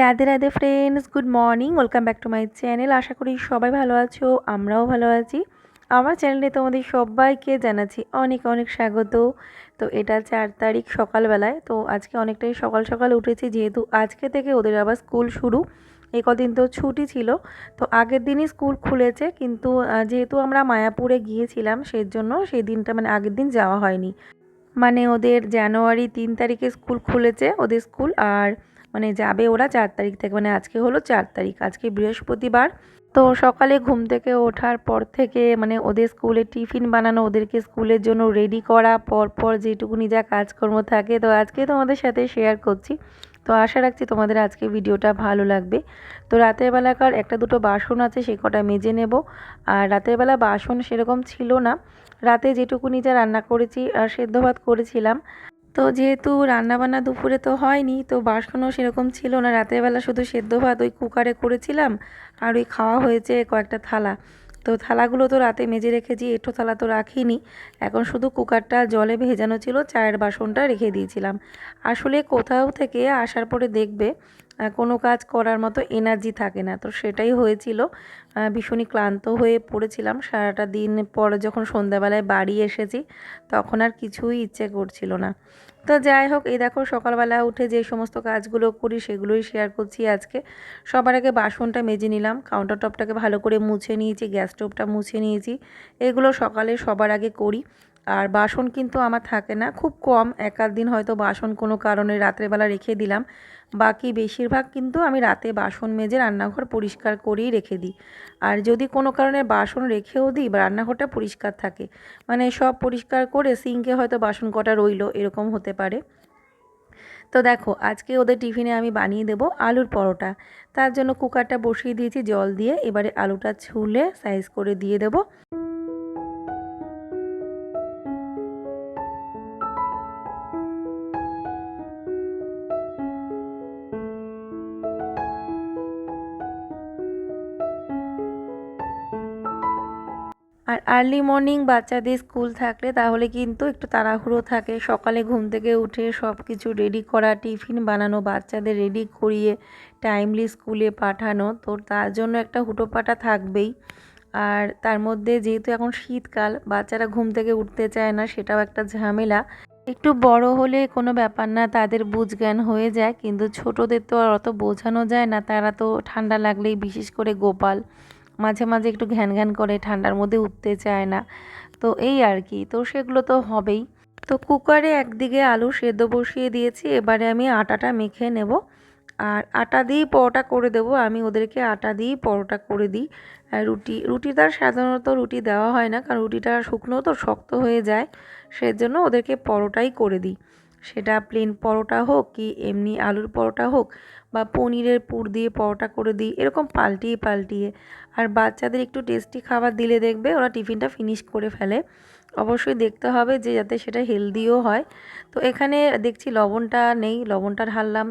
Radhe Radhe friends good morning welcome back to my channel আশা করি সবাই ভালো আছো, আমরাও ভালো আছি। আমার চ্যানেলে তোমাদের সবাইকে জানাচ্ছি অনেক অনেক স্বাগত। তো এটা চার তারিখ সকালবেলায়, তো আজকে অনেকটাই সকাল সকাল উঠেছি, যেহেতু আজকে থেকে ওদের আবার স্কুল শুরু। এই কদিন তো ছুটি ছিল, তো আগের দিনই স্কুল খুলেছে, কিন্তু যেহেতু আমরা মায়াপুরে গিয়েছিলাম সেই জন্য সেই দিনটা মানে আগের দিন যাওয়া হয়নি। মানে ওদের জানুয়ারি তিন তারিখে স্কুল খুলেছে ওদের স্কুল আর মানে যাবে ওরা চার তারিখ থেকে মানে আজকে হলো চার তারিখ, আজকে বৃহস্পতিবার। তো সকালে ঘুম থেকে ওঠার পর থেকে মানে ওদের স্কুলে টিফিন বানানো, ওদেরকে স্কুলের জন্য রেডি করা পর পর যেটুকুনি যা কাজকর্ম থাকে, তো আজকে তোমাদের সাথে শেয়ার করছি। তো আশা রাখছি তোমাদের আজকে ভিডিওটা ভালো লাগবে। তো রাতের বেলাকার একটা দুটো বাসন আছে, সে কটা মেজে নেব। আর রাতের বেলা বাসন সেরকম ছিল না। রাতে যেটুকুনি যা রান্না করেছি আর সেদ্ধ ভাত করেছিলাম। তো যেহেতু রান্নাবান্না দুপুরে তো হয়নি, তো বাসনও সেরকম ছিল না। রাতের বেলা শুধু সেদ্ধ ভাত ওই কুকারে করেছিলাম আর ওই খাওয়া হয়েছে কয়েকটা থালা। তো থালাগুলো তো রাতে মেজে রেখেছি, এঁঠো থালা তো রাখিনি। এখন শুধু কুকারটা জলে ভেজানো ছিল, চায়ের বাসনটা রেখে দিয়েছিলাম। আসলে কোথাও থেকে আসার পরে দেখবে কোনো কাজ করার মতো এনার্জি থাকে না। তো সেটাই হয়েছিল। ভীষণই ক্লান্ত হয়ে পড়েছিলাম। সারাটা দিন পর যখন সন্ধ্যাবেলায় বাড়ি এসেছি, তখন আর কিছুই ইচ্ছে করছিল না। তো যাই হোক, এই দেখো সকালবেলা উঠে যে সমস্ত কাজগুলো করি, সেগুলোই শেয়ার করছি আজকে। সবার আগে বাসনটা মেজে নিলাম কাউন্টার টপটাকে ভালো করে মুছে নিয়েছি গ্যাস স্টোভটা মুছে নিয়েছি। এগুলো সকালে সবার আগে করি। আর বাসন কিন্তু আমার থাকে না, খুব কম। এক আধ দিন হয়তো বাসন কোনো কারণে রাত্রেবেলা রেখে দিলাম। বাকি বেশিরভাগ কিন্তু আমি রাতে বাসন মেজে রান্নাঘর পরিষ্কার করেই রেখে দিই। আর যদি কোনো কারণে বাসন রেখেও দিই, বা রান্নাঘরটা পরিষ্কার থাকে মানে সব পরিষ্কার করে সিঙ্কে হয়তো বাসন কটা রইল, এরকম হতে পারে। তো দেখো, আজকে ওদের টিফিনে আমি বানিয়ে দেবো আলুর পরোটা। তার জন্য কুকারটা বসিয়ে দিয়েছি জল দিয়ে, এবারে আলুটা ছুলে সাইজ করে দিয়ে দেবো। আর্লি মর্নিং বাচ্চাদের স্কুল থাকলে তাহলে কিন্তু একটু তাড়াহুড়ো থাকে। সকালে ঘুম থেকে উঠে সব কিছু রেডি করা টিফিন বানানো, বাচ্চাদের রেডি করিয়ে টাইমলি স্কুলে পাঠানো। তো তার জন্য একটা হুটোপাটা থাকবেই। আর তার মধ্যে যেহেতু এখন শীতকাল, বাচ্চারা ঘুম থেকে উঠতে চায় না, সেটাও একটা ঝামেলা। একটু বড় হলে কোনো ব্যাপার না, তাদের বুঝ জ্ঞান হয়ে যায়। কিন্তু ছোটদের তো আর অত বোঝানো যায় না, তারা তো ঠান্ডা লাগলেই বিশেষ করে গোপাল। মাঝে মাঝে একটু ঘ্যান ঘ্যান করে ঠান্ডার মধ্যে উঠতে চায় না। তো এই আর কি। তো সেগুলো তো হবেই। তো কুকারে একদিকে আলু সেদ্ধ বসিয়ে দিয়েছি, এবারে আমি আটাটা মেখে নেব। আর আটা দিয়েই পরোটা করে দেবো। আমি ওদেরকে আটা দিয়েই পরোটা করে দিই। রুটি রুটিটা সাধারণত রুটি দেওয়া হয় না, কারণ রুটিটা শুকনো তো শক্ত হয়ে যায়। সেজন্য ওদেরকে পরোটাই করে দিই। সেটা প্লেন পরোটা হোক কি এমনি আলুর পরোটা হোক বা পনিরের পুর দিয়ে পরোটা করে দিই, এরকম পাল্টিয়ে পাল্টিয়ে। আর বাচ্চাদের একটু টেস্টি খাবার দিলে দেখবে ওরা টিফিনটা ফিনিশ করে ফেলে। অবশ্যই দেখতে হবে যে যাতে সেটা হেলদিও হয়। তো এখানে দেখছি লবণটা নেই, লবণটা ঢাললাম।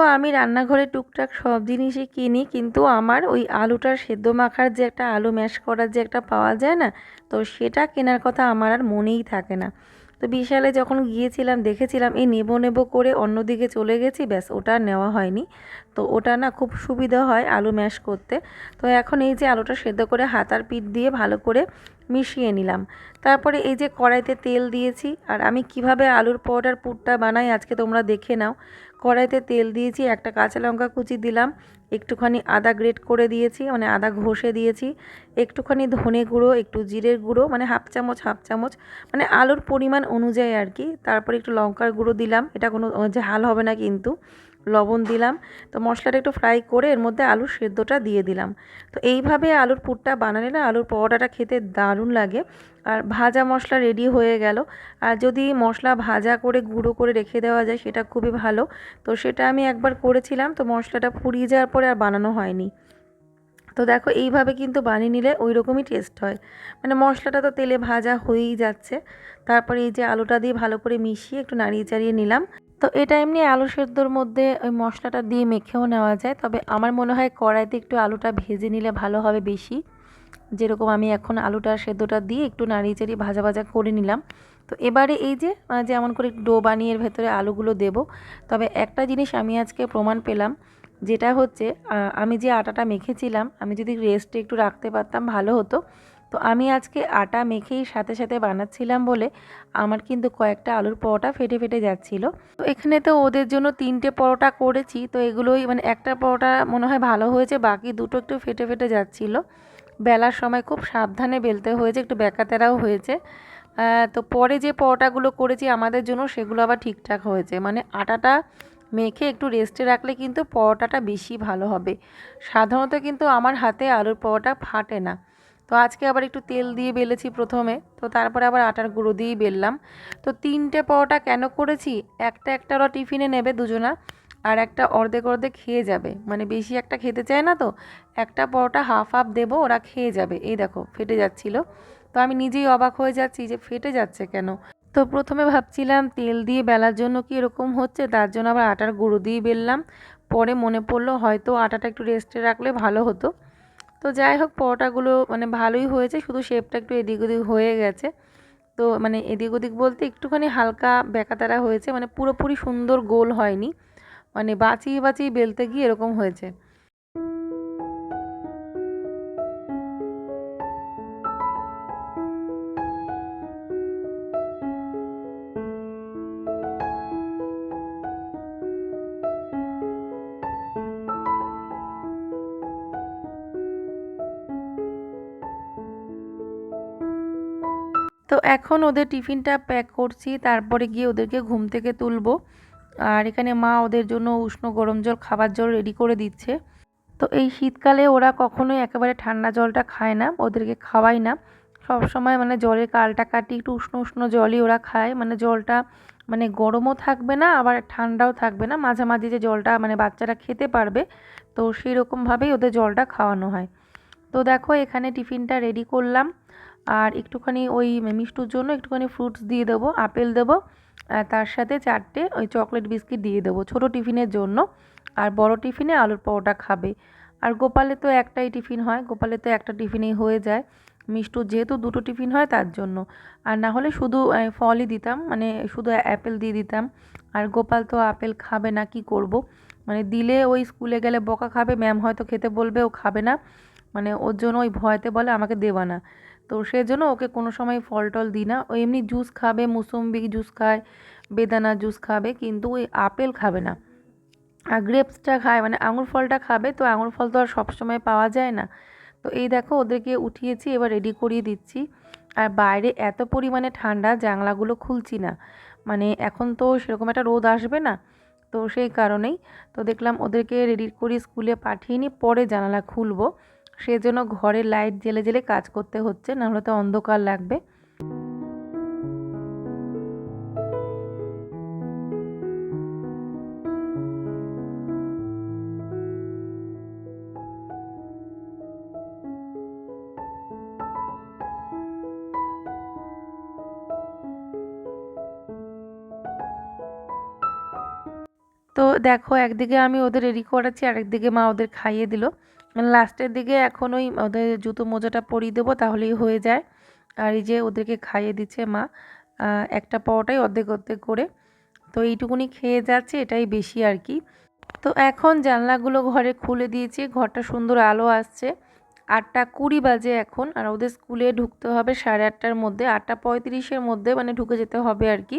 তো আমি রান্নাঘরে টুকটাক সব জিনিসই কিনি, কিন্তু আমার ওই আলুটার সেদ্ধ মাখার যে একটা আলু ম্যাশ করার যে একটা পাওয়া যায় না, তো সেটা কেনার কথা আমার আর মনেই থাকে না। তো বিশালে যখন গিয়েছিলাম, দেখেছিলাম, এই নেব নেব করে অন্যদিকে চলে গেছি, ব্যাস ওটা নেওয়া হয়নি। তো ওটা না খুব সুবিধা হয় আলু ম্যাশ করতে। তো এখন এই যে আলুটা সেদ্ধ করে হাতার পিঠ দিয়ে ভালো করে মিশিয়ে নিলাম। তারপরে এই যে কড়াইতে তেল দিয়েছি, আর আমি কীভাবে আলুর পরোটার পুরটা বানাই আজকে তোমরা দেখে নাও। কড়াইতে তেল দিয়েছি, একটা কাঁচা লঙ্কা কুচি দিলাম, একটুখানি আদা গ্রেট করে দিয়েছি মানে আদা ঘষে দিয়েছি, একটুখানি ধনে গুঁড়ো, একটু জিরের গুঁড়ো মানে হাফ চামচ হাফ চামচ মানে আলুর পরিমাণ অনুযায়ী আর কি, তারপরে একটু লঙ্কার গুঁড়ো দিলাম, এটা কোনো ঝাল হবে না কিন্তু লবণ দিলাম। তো মশলাটা একটু ফ্রাই করে এর মধ্যে আলুর সেদ্ধটা দিয়ে দিলাম। তো এইভাবে আলুর পুরটা বানালে না আলুর পরোটাটা খেতে দারুণ লাগে। আর ভাজা মশলা রেডি হয়ে গেল। আর যদি মশলা ভাজা করে গুঁড়ো করে রেখে দেওয়া যায় সেটা খুবই ভালো। তো সেটা আমি একবার করেছিলাম। তো মশলাটা ফুরিয়ে যাওয়ার পরে আর বানানো হয়নি। তো দেখো এইভাবে কিন্তু বানিয়ে নিলে ওই রকমই টেস্ট হয়। মানে মশলাটা তো তেলে ভাজা হয়েই যাচ্ছে। তারপরে এই যে আলুটা দিয়ে ভালো করে মিশিয়ে একটু নাড়িয়ে চাড়িয়ে নিলাম। তো এটা এমনি আলু সেদ্ধর মধ্যে ওই মশলাটা দিয়ে মেখেও নেওয়া যায়। তবে আমার মনে হয় কড়াইতে একটু আলুটা ভেজে নিলে ভালো হবে বেশি। যেরকম আমি এখন আলুটা সেদ্ধটা দিয়ে একটু নাড়িয়ে চাড়িয়ে ভাজা ভাজা করে নিলাম। তো এবারে এই যে যেমন করে ডো বানিয়ে ভেতরে আলুগুলো দেব। তবে একটা জিনিস আমি আজকে প্রমাণ পেলাম, যেটা হচ্ছে আমি যে আটাটা মেখেছিলাম, আমি যদি রেস্টে একটু রাখতে পারতাম ভালো হতো। তো আমি আজকে আটা মেখেই সাথে সাথে বানাচ্ছিলাম বলে আমার কিন্তু কয়েকটা আলুর পরোটা ফেটে ফেটে যাচ্ছিল। তো এখানে তো ওদের জন্য তিনটে পরোটা করেছি, তো এগুলোই মানে একটা পরোটা মনে হয় ভালো হয়েছে, বাকি দুটো একটু ফেটে ফেটে যাচ্ছিল। বেলার সময় খুব সাবধানে বেলতে হয়েছে, একটু ব্যাকাতেরাও হয়েছে। তো পরে যে পরোটাগুলো করেছি আমাদের জন্য সেগুলো আবার ঠিকঠাক হয়েছে। মানে আটাটা মেখে একটু রেস্টে রাখলে কিন্তু পরোটাটা বেশি ভালো হবে। সাধারণত কিন্তু আমার হাতে আলুর পরোটা ফাটে না। তো আজকে আবার একটু তেল দিয়ে বেলেছি প্রথমে, তো তারপরে আবার আটার গুঁড়ো দিয়েই বেললাম। তো তিনটে পরোটা কেন করেছি? একটা একটা ওরা টিফিনে নেবে দুজনা, আর একটা অর্ধেক অর্ধেক খেয়ে যাবে। মানে বেশি একটা খেতে চায় না তো, একটা পরোটা হাফ হাফ দেবো, ওরা খেয়ে যাবে। এই দেখো, ফেটে যাচ্ছিল। তো আমি নিজেই অবাক হয়ে যাচ্ছি যে ফেটে যাচ্ছে কেন? তো প্রথমে ভাবছিলাম তেল দিয়ে বেলার জন্য কি এরকম হচ্ছে, তার জন্য আবার আটার গুঁড়ো দিয়ে বেললাম। পরে মনে পড়ল হয়তো আটাটা একটু রেস্টে রাখলে ভালো হতো। তো যাই হোক, পরোটাগুলো মানে ভালোই হয়েছে, শুধু শেপটা একটু এদিক ওদিক হয়ে গেছে। তো মানে এদিক ওদিক বলতে একটুখানি হালকা বেকাতারা হয়েছে মানে পুরোপুরি সুন্দর গোল হয়নি। মানে বাঁচিয়ে বাঁচিয়ে বেলতে গিয়ে এরকম হয়েছে। এখন ওদের টিফিনটা প্যাক করছি, তারপরে গিয়ে ওদেরকে ঘুম থেকে তুলবো। আর এখানে মা ওদের জন্য উষ্ণ গরম জল, খাবার জল রেডি করে দিচ্ছে। তো এই শীতকালে ওরা কখনোই একেবারে ঠান্ডা জলটা খায় না, ওদেরকে খাওয়াই না। সব সময় মানে জলের কালটা কাটি একটু উষ্ণ উষ্ণ জলই ওরা খায়। মানে জলটা মানে গরমও থাকবে না, আবার ঠান্ডাও থাকবে না। মাঝামাঝি যে জলটা মানে বাচ্চারা খেতে পারবে, তো সেই রকমভাবেই ওদের জলটা খাওয়ানো হয়। তো দেখো এখানে টিফিনটা রেডি করলাম। আর একটুখানি ওই মিষ্টুর জন্য একটুখানি ফ্রুটস দিয়ে দেবো, আপেল দেবো, আর তার সাথে চারটে ওই চকলেট বিস্কিট দিয়ে দেবো ছোটো টিফিনের জন্য। আর বড় টিফিনে আলুর পরোটা খাবে। আর গোপালে তো একটাই টিফিন হয়, গোপালে তো একটা টিফিনেই হয়ে যায়। মিষ্টুর যেহেতু দুটো টিফিন হয় তার জন্য। আর না হলে শুধু ফলই দিতাম মানে শুধু অ্যাপেল দিয়ে দিতাম। আর গোপাল তো আপেল খাবে না, কি করব? মানে দিলে ওই স্কুলে গেলে বকা খাবে ম্যাম হয়তো খেতে বলবে, ও খাবে না। মানে ওর জন্য ওই ভয়তে বলে আমাকে দেবা না। তো সেজন্য ওকে কোনো সময় ফল টল দিই না। ও এমনি জুস খাবে, মুসম্বি জুস খায়, বেদানা জুস খাবে, কিন্তু ওই আপেল খাবে না। আর গ্রেপসটা খায় মানে আঙুর ফলটা খাবে, তো আঙুর ফল তো আর সবসময় পাওয়া যায় না। তো এই দেখো ওদেরকে উঠিয়েছি, এবার রেডি করিয়ে দিচ্ছি। আর বাইরে এত পরিমাণে ঠান্ডা, জানলাগুলো খুলছি না। মানে এখন তো সেরকম একটা রোদ আসবে না, তো সেই কারণেই। তো দেখলাম ওদেরকে রেডি করি স্কুলে পাঠিয়ে নিই পরে জানালা খুলবো। সেজন্য ঘরে লাইট জেলে জেলে কাজ করতে হচ্ছে নাহলে তো অন্ধকার লাগবে। তো দেখো, একদিকে আমি ওদের রেডি করাচ্ছি, আরেকদিকে মা ওদের খাইয়ে দিল। লাস্টের দিকে এখন ওই ওদের জুতো মোজাটা পরিয়ে দেবো, তাহলেই হয়ে যায়। আর এই যে ওদেরকে খাইয়ে দিচ্ছে মা একটা পাওয়াটাই অর্ধেক অর্ধেক করে। তো এইটুকুনি খেয়ে যাচ্ছে, এটাই বেশি আর কি। তো এখন জানলাগুলো ঘরে খুলে দিয়েছি, ঘরটা সুন্দর আলো আসছে। আটটা কুড়ি বাজে এখন, আর ওদের স্কুলে ঢুকতে হবে সাড়ে আটটার মধ্যে। আটটা পঁয়ত্রিশের মধ্যে মানে ঢুকে যেতে হবে আর কি।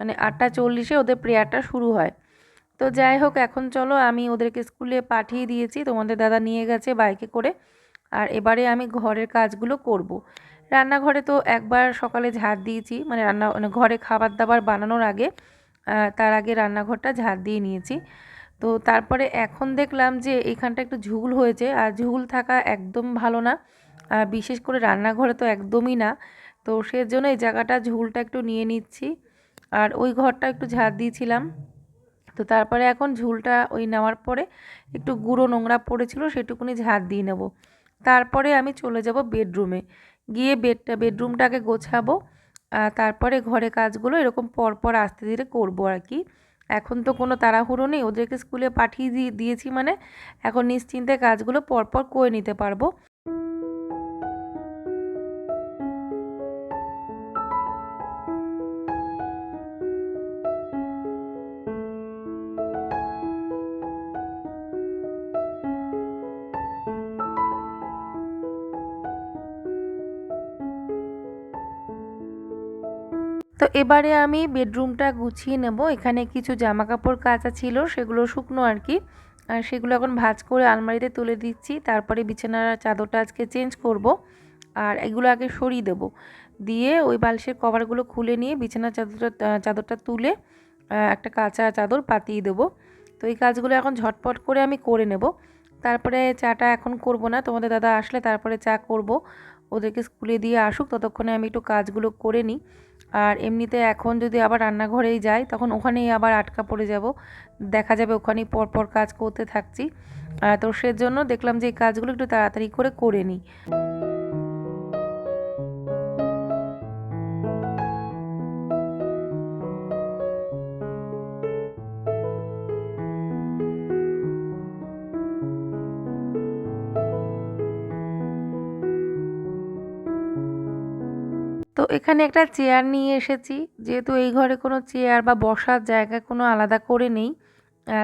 মানে আটটা চল্লিশে ওদের প্রেয়ারটা শুরু হয়। তো যাই হোক, এখন চলো আমি ওদেরকে স্কুলে পাঠিয়ে দিয়েছি। তোমাদের দাদা নিয়ে গেছে বাইকে করে। আর এবারে আমি ঘরের কাজগুলো করব। রান্নাঘরে তো একবার সকালে ঝাড় দিয়েছি। মানে রান্না মানে ঘরে খাবার দাবার বানানোর আগে তার আগে রান্নাঘরটা ঝাড় দিয়ে নিয়েছি। তো তারপরে এখন দেখলাম যে এখানটা একটু ঝুল হয়েছে। আর ঝুল থাকা একদম ভালো না। আর বিশেষ করে রান্নাঘরে তো একদমই না। তো সেজন্য এই জায়গাটা ঝুলটা একটু নিয়ে নিচ্ছি। আর ওই ঘরটা একটু ঝাড় দিয়েছিলাম। তো তারপরে এখন ঝুলটা ওই নেওয়ার পরে একটু গুঁড়ো নোংরা পড়েছিল সেটুকুনি ঝাড় দিয়ে নেব। তারপরে আমি চলে যাব বেডরুমে। গিয়ে বেডটা, বেডরুমটাকে গোছাবো। তারপরে ঘরে কাজগুলো এরকম পরপর আস্তে ধীরে করব আর কি। এখন তো কোনো তাড়াহুড়ো নেই। ওদেরকে স্কুলে পাঠিয়ে দিয়ে দিয়েছি মানে এখন নিশ্চিন্তে কাজগুলো পরপর করে নিতে পারব। তো এবারে আমি বেডরুমটা গুছিয়ে নেব। এখানে কিছু জামা কাপড় কাচা ছিল, সেগুলো শুকনো আর কি। আর সেগুলো এখন ভাজ করে আলমারিতে তুলে দিচ্ছি। তারপরে বিছানার চাদরটা আজকে চেঞ্জ করব আর এগুলো আগে সরিয়ে দেব। দিয়ে ওই বালিশের কভারগুলো খুলে নিয়ে বিছানার চাদরটা চাদরটা তুলে একটা কাঁচা চাদর পাতিয়ে দেবো। তো এই কাজগুলো এখন ঝটপট করে আমি করে নেব। তারপরে চাটা এখন করব না। তোমাদের দাদা আসলে তারপরে চা করব। ওদেরকে স্কুলে দিয়ে আসুক, ততক্ষণে আমি একটু কাজগুলো করে নিই। আর এমনিতে এখন যদি আবার রান্নাঘরেই যাই, তখন ওখানেই আবার আটকা পড়ে যাব। দেখা যাবে ওখানেই পরপর কাজ করতে থাকছি। তো সেজন্য দেখলাম যে এই কাজগুলো একটু তাড়াতাড়ি করে করে নিই। তো এখানে একটা চেয়ার নিয়ে এসেছি। যেহেতু এই ঘরে কোনো চেয়ার বা বসার জায়গা কোনো আলাদা করে নেই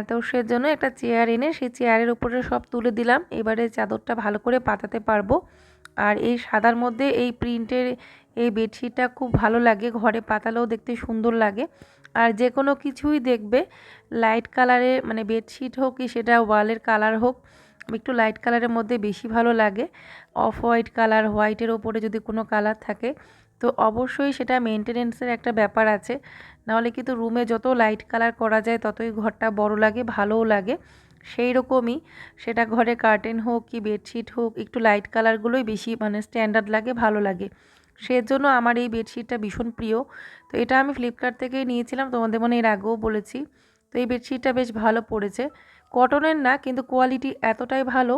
তো সেজন্য একটা চেয়ার এনে সেই চেয়ারের উপরে সব তুলে দিলাম। এবারে চাদরটা ভালো করে পাতাতে পারব। আর এই সাদার মধ্যে এই প্রিন্টের এই বেডশিটটা খুব ভালো লাগে, ঘরে পাতালেও দেখতে সুন্দর লাগে। আর যে কোনো কিছুই দেখবে লাইট কালারে মানে বেডশিট হোক কি সেটা ওয়ালের কালার হোক, একটু লাইট কালারের মধ্যে বেশি ভালো লাগে। অফ হোয়াইট কালার হোয়াইটের ওপরে যদি কোনো কালার থাকে তো অবশ্যই সেটা মেনটেনেন্সের একটা ব্যাপার আছে। নাহলে কিন্তু রুমে যত লাইট কালার করা যায়, ততই ঘরটা বড় লাগে, ভালোও লাগে। সেই রকমই সেটা ঘরে কার্টেন হোক কি বেডশিট হোক, একটু লাইট কালারগুলোই বেশি মানে স্ট্যান্ডার্ড লাগে, ভালো লাগে। সেজন্য আমার এই বেডশিটটা ভীষণ প্রিয়। তো এটা আমি ফ্লিপকার্ট থেকেই নিয়েছিলাম, তোমাদের মনে এর আগেও বলেছি। তো এই বেডশিটটা বেশ ভালো পড়েছে। কটনের না, কিন্তু কোয়ালিটি এতটাই ভালো,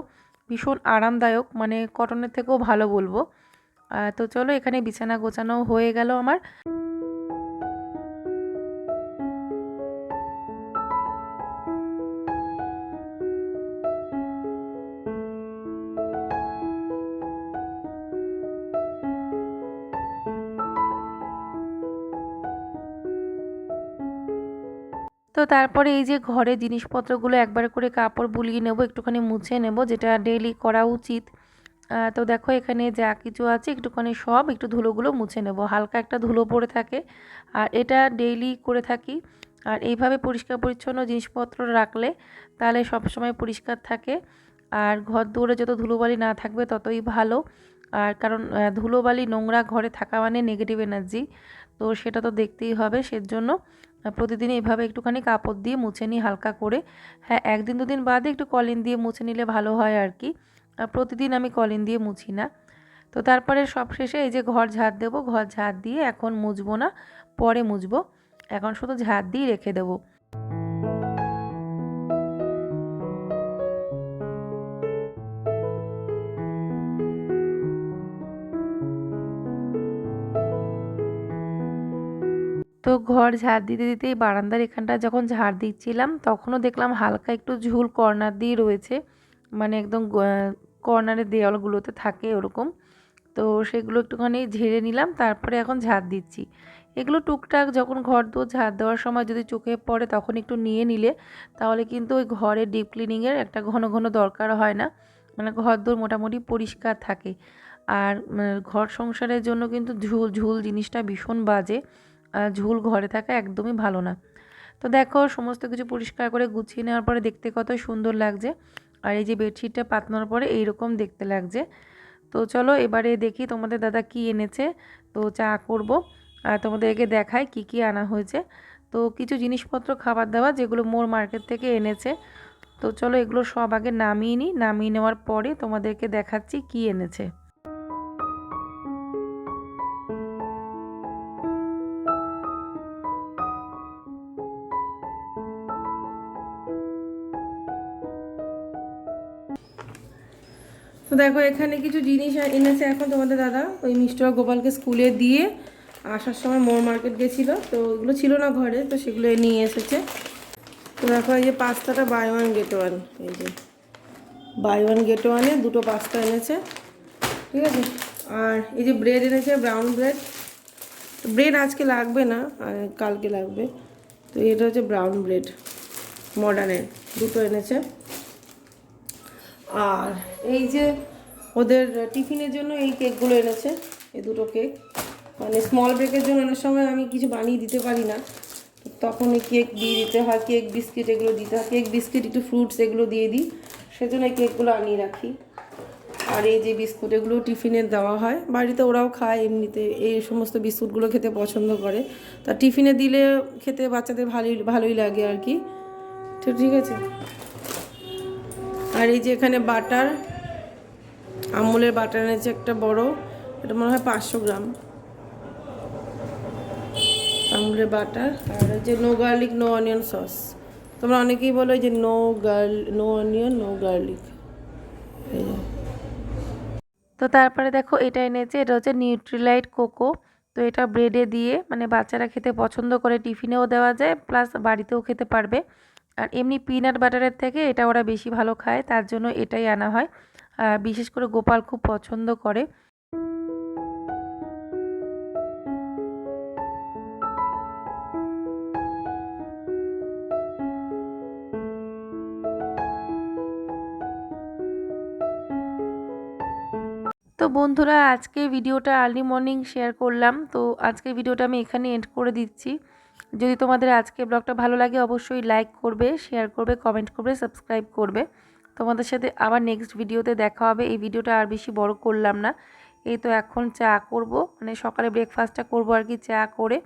ভীষণ আরামদায়ক মানে কটনের থেকেও ভালো বলব। তো চলো এখানে বিছানা গোছানো হয়ে গেল আমার। তো তারপরে এই যে ঘরে জিনিসপত্রগুলো একবার করে কাপড় বুলিয়ে নেব, একটুখানি মুছে নেব, যেটা ডেলি করা উচিত। তো দেখো এখানে যা কিছু আছে, একটুখানি সব একটু ধুলোগুলো মুছে নেব। হালকা একটা ধুলো পড়ে থাকে, আর এটা ডেইলি করে থাকি। আর এইভাবে পরিষ্কার পরিচ্ছন্ন জিনিসপত্র রাখলে তাহলে সব সময় পরিষ্কার থাকে। আর ঘর দৌড়ে যত ধুলোবালি না থাকবে ততই ভালো। আর কারণ ধুলোবালি নোংরা ঘরে থাকা মানে নেগেটিভ এনার্জি তো সেটা তো দেখতেই হবে। সেজন্য প্রতিদিন এইভাবে একটুখানি কাপড় দিয়ে মুছে নিই হালকা করে। হ্যাঁ একদিন দুদিন বাদে একটু কলিন দিয়ে মুছে নিলে ভালো হয় আর কি। প্রতিদিন আমি কলিন দিয়ে মুছি না। তো তারপরে সব শেষে এই যে ঘর ঝাড় দেবো, ঘর ঝাড় দিয়ে এখন মুছবো না, পরে মুছবো। এখন শুধু ঝাড় দিয়ে রেখে দেবো। তো ঘর ঝাড় দিতে দিতেই বারান্দার এখানটা যখন ঝাড় দিচ্ছিলাম, তখনও দেখলাম হালকা একটু ঝুল কর্নার দিয়ে রয়েছে। মানে একদম কর্নারের দেওয়ালগুলোতে থাকে ওরকম। তো সেগুলো একটুখানি ঝেড়ে নিলাম, তারপরে এখন ঝাড় দিচ্ছি। এগুলো টুকটাক যখন ঘর দো ঝাড় দেওয়ার সময় যদি চোখে পড়ে তখন একটু নিয়ে নিলে তাহলে কিন্তু ওই ঘরে ডিপ ক্লিনিংয়ের একটা ঘন ঘন দরকার হয় না। মানে ঘর দোর মোটামুটি পরিষ্কার থাকে। আর ঘর সংসারের জন্য কিন্তু ঝুল ঝুল জিনিসটা ভীষণ বাজে। ঝুল ঘরে থাকা একদমই ভালো না। তো দেখো, সমস্ত কিছু পরিষ্কার করে গুছিয়ে নেওয়ার পরে দেখতে কত সুন্দর লাগছে। আর এই যে বেডশিটটা পাতনোর পরে এইরকম দেখতে লাগছে। তো চলো এবারে দেখি তোমাদের দাদা কি এনেছে। তো চা করব আর তোমাদেরকে দেখায় কি কি আনা হয়েছে। তো কিছু জিনিসপত্র, খাবার দাবার যেগুলো মোর মার্কেট থেকে এনেছে। তো চলো এগুলো সব আগে নামিয়ে নিই। নামিয়ে নেওয়ার পরে তোমাদেরকে দেখাচ্ছি কি এনেছে। দেখো, এখানে কিছু জিনিস এনেছে এখন তোমাদের দাদা। ওই মিস্টার গোপালকে স্কুলে দিয়ে আসার সময় মোর মার্কেট গেছিল, তো ওগুলো ছিল না ঘরে, তো সেগুলো নিয়ে এসেছে। তো দেখো, এই যে পাস্তাটা বাই ওয়ান গেট ওয়ান এই যে বাই ওয়ান গেট ওয়ানে দুটো পাস্তা এনেছে, ঠিক আছে? আর এই যে ব্রেড এনেছে ব্রাউন ব্রেড ব্রেড আজকে লাগবে না কালকে লাগবে। তো এটা হচ্ছে ব্রাউন ব্রেড মডার্নের দুটো এনেছে। আর এই যে ওদের টিফিনের জন্য এই কেকগুলো এনেছে, এই দুটো কেক। মানে স্মল ব্রেকের জন্য অনেক সময় আমি কিছু বানিয়ে দিতে পারি না। তখন এই কেক দিয়ে দিতে হয়, কেক বিস্কিট এগুলো দিতে হয়। কেক বিস্কিট, একটু ফ্রুটস এগুলো দিয়ে দিই, সেজন্য এই কেকগুলো আনিয়ে রাখি। আর এই যে বিস্কুট এগুলো টিফিনে দেওয়া হয়। বাড়িতে ওরাও খায় এমনিতে, এই সমস্ত বিস্কুটগুলো খেতে পছন্দ করে। তা টিফিনে দিলে খেতে বাচ্চাদের ভালোই ভালোই লাগে আর কি। ঠিক আছে? আর এই যে এখানে বাটার, আমুলের বাটার এনেছে একটা বড়, এটা মনে হয় পাঁচশো গ্রাম। আমুলের বাটার আর হচ্ছে no garlic no onion sauce তোমরা অনেকেই বলো যে no girl no onion no garlic তো তারপরে দেখো এটা এনেছে, এটা হচ্ছে নিউট্রিলাইট কোকো তো এটা ব্রেডে দিয়ে মানে বাচ্চারা খেতে পছন্দ করে, টিফিনেও দেওয়া যায় প্লাস বাড়িতেও খেতে পারবে। আর এমনি পিনাট বাটারের থেকে এটা ওরা বেশি ভালো খায়, তার জন্য এটাই আনা হয়। বিশেষ করে গোপাল খুব পছন্দ করে। তো বন্ধুরা, আজকে ভিডিওটা আর্লি মর্নিং শেয়ার করলাম। তো আজকে ভিডিওটা আমি এখানে এন্ড করে দিচ্ছি। যদি তোমাদের আজকে ব্লগটা ভালো লাগে, অবশ্যই লাইক করবে শেয়ার করবে কমেন্ট করবে সাবস্ক্রাইব করবে। তোমাদের সাথে আবার নেক্সট ভিডিওতে দেখা হবে। এই ভিডিওটা আর বেশি বড় করলাম না। এই তো এখন চা করব। মানে সকালে ব্রেকফাস্টটা করব আর কি, চা করে।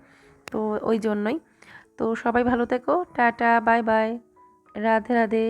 তো ওই জন্যই। তো সবাই ভালো থেকো। Tata bye bye Radhe Radhe.